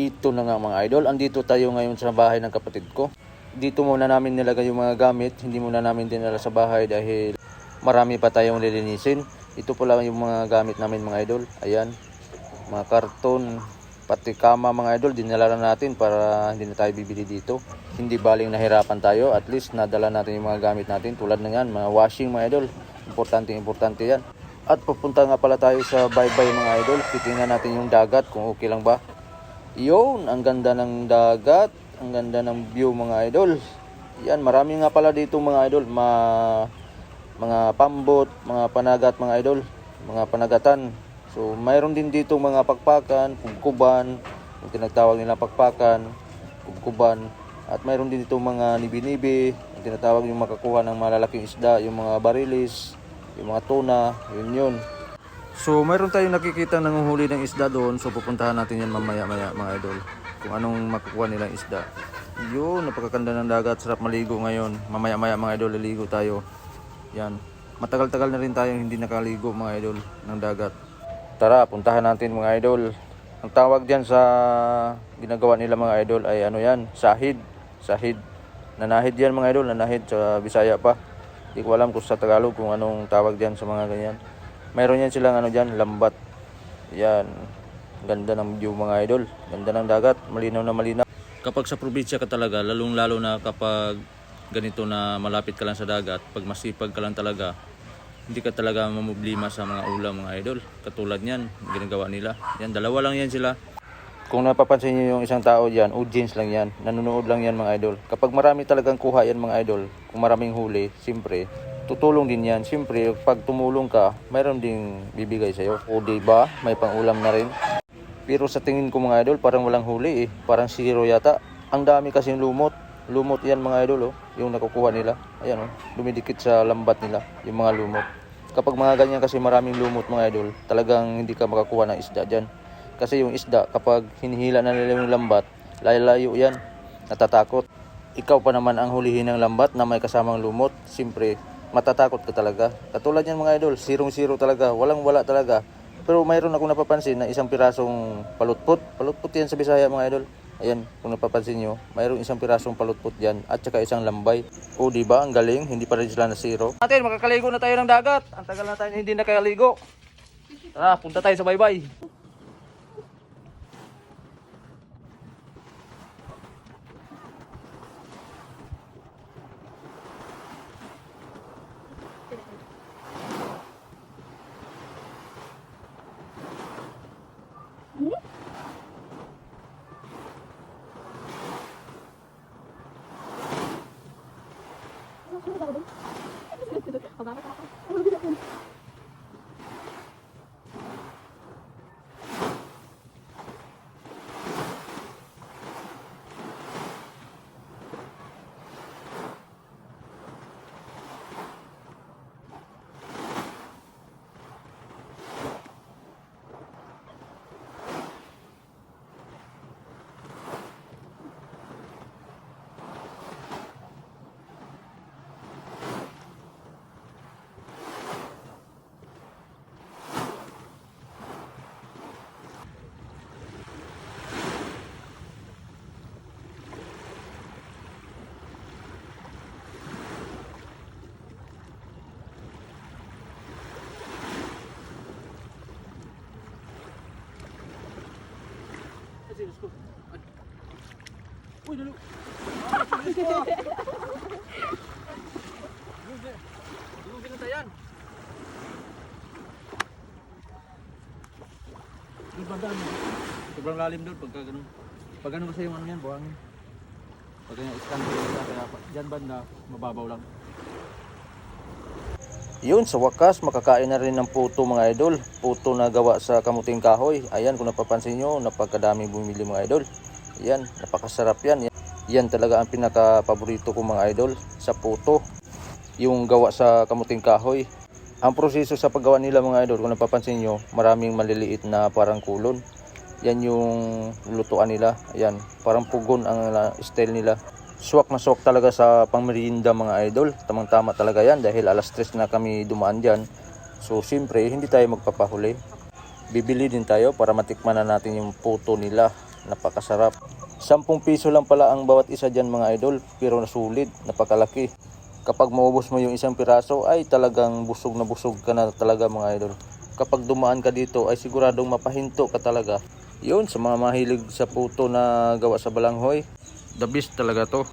Ito na nga mga idol, andito tayo ngayon sa bahay ng kapatid ko. Dito muna namin nilagay yung mga gamit, hindi muna namin dinala sa bahay dahil marami pa tayong lilinisin. Ito po lang yung mga gamit namin mga idol. Ayan, mga karton, pati kama mga idol, dinala na natin para hindi na tayo bibili dito. Hindi baling nahirapan tayo, at least nadala natin yung mga gamit natin tulad na yan, mga washing mga idol. Importante, importante yan. At pupunta nga pala tayo sa bye-bye mga idol. Titingnan natin yung dagat kung okay lang ba. Yun, ang ganda ng dagat, ang ganda ng view mga idol. Yan, marami nga pala dito mga idol, ma mga pambot, mga panagat mga idol, mga panagatan. So, mayroon din dito mga pakpakan, kubkuban, yung tinatawag nila pakpakan, kubkuban, at mayroon din dito mga nibi-nibi, yung tinatawag yung makakuha ng malalaking isda, yung mga barilis, yung mga tuna, yun yun. So, mayroon tayong nakikita nanguhuli ng isda doon. So, pupuntahan natin yan mamaya-maya mga idol. Kung anong makukuha nilang isda. Yun, napakaganda ng dagat. Sarap maligo ngayon. Mamaya-maya mga idol, liligo tayo. Yan. Matagal-tagal na rin tayong hindi nakaligo mga idol ng dagat. Tara, puntahan natin mga idol. Ang tawag diyan sa ginagawa nila mga idol ay ano yan, sahid. Sahid. Nanahid yan mga idol, nanahid sa Bisaya pa. Hindi ko alam kung sa Tagalog kung anong tawag diyan sa mga ganyan. Mayroon yan silang ano diyan, lambat. Yan. Ganda ng view mga idol. Ganda ng dagat, malinaw na malinaw. Kapag sa probinsya ka talaga, lalong lalo na kapag ganito na malapit ka lang sa dagat, pag masipag ka lang talaga, hindi ka talaga mamoblema sa mga ulam mga idol. Katulad niyan, ginagawa nila. Yan, dalawa lang yan sila. Kung napapansin niyo yung isang tao diyan, audience lang yan. Nanonood lang yan mga idol. Kapag marami talagang kuha yan mga idol, kung maraming huli, siyempre, tutulong din yan. Siyempre, pag tumulong ka, mayroon ding bibigay sa'yo. O diba, may pangulam na rin. Pero sa tingin ko mga idol, parang walang huli eh. Parang zero yata. Ang dami kasing lumot. Lumot yan mga idol oh. Yung nakukuha nila. Ayan oh. Dumidikit sa lambat nila. Yung mga lumot. Kapag mga ganyan kasi maraming lumot mga idol, talagang hindi ka makakuha ng isda dyan. Kasi yung isda, kapag hinihila na nila yung lambat, layo-layo yan. Natatakot. Ikaw pa naman ang hulihin ng lambat na may kasamang lumot. Siyempre, matatakot ka talaga. Katulad yan mga idol, sirong-siro talaga. Walang-wala talaga. Pero mayroon akong napapansin na isang pirasong palutpot. Palutpot yan sa Bisaya mga idol. Ayan, kung napapansin nyo, mayroong isang pirasong palutpot dyan at saka isang lambay. O di ba ang galing, hindi pa rin sila na zero. Natin, makakaligo na tayo ng dagat. Ang tagal na tayo hindi nakaligo. Tara, punta tayo sa baybay. Uy, dalo. Yung pinatayan. Ibandaan mo. Sobrang lalim doon pagka ganun. Pag ganun kasi yung ano yan, buhangin. Pag ganyan, iskan ko yung kaya dyan banda, mababaw lang. Yun, sa wakas, makakain na rin ng puto mga idol. Puto na gawa sa kamuting kahoy. Ayan, kung napapansin nyo, napakadami bumili mga idol. Yan, napakasarap yan. Yan, talaga ang pinaka-paborito ko mga idol sa puto. Yung gawa sa kamuting kahoy. Ang proseso sa paggawa nila mga idol, kung napapansin nyo, maraming maliliit na parang kulon. Yan yung lutuan nila. Ayan, parang pugon ang uh, style nila. Swak na swak talaga sa pangmerienda mga idol. Tamang-tama talaga yan dahil alas 3 na kami dumaan dyan. So, siyempre, hindi tayo magpapahuli. Bibili din tayo para matikman na natin yung puto nila. napakasarap. 10 piso lang pala ang bawat isa dyan mga idol, pero nasulit, napakalaki. Kapag maubos mo yung isang piraso ay talagang busog na busog ka na talaga mga idol. Kapag dumaan ka dito ay siguradong mapahinto ka talaga. Yun, sa mga mahilig sa puto na gawa sa balanghoy, the best talaga to.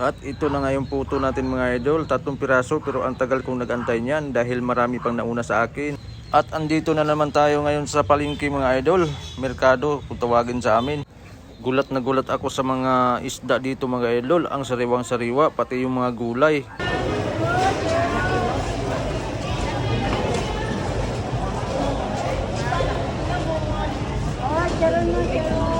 At ito na nga yung puto natin mga idol, tatlong piraso pero ang tagal kong nagantay niyan dahil marami pang nauna sa akin. At andito na naman tayo ngayon sa palengke mga idol, merkado kung tawagin sa amin. Gulat na gulat ako sa mga isda dito mga idol, ang sariwang sariwa, pati yung mga gulay. Oh, charon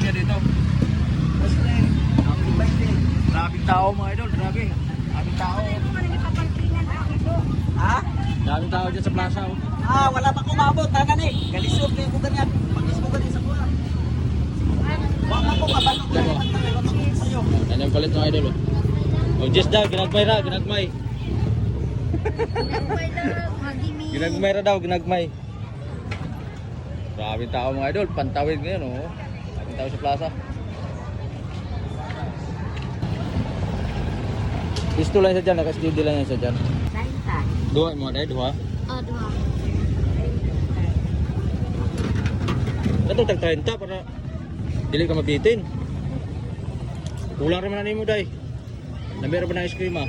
Cream niya dito. Grabing tao mga idol, grabe. Grabing tao. Ha? Daming tao dyan sa plaza. Oh. Ah, wala pa kumabot. Talaga ni. Galisod kayo ko ganyan. Pagkis mo ganyan sa kuha. Wala ko kabalo ka. Sa'yo. Yan yung palit ng idol. Oh, oh just daw, ginagmay ra, ginagmay. Ginagmay ra daw, ginagmay. Grabing tao mga idol, pantawid ngayon oh. Tao sa plaza. Pisto lang sa dyan, naka-studio lang yan sa dyan. Dua mo dahil dua. Oh, dua. Ito tag 30 para dili ka mabitin. Kulang rin man nimo day. Nabira ba na ice cream ah?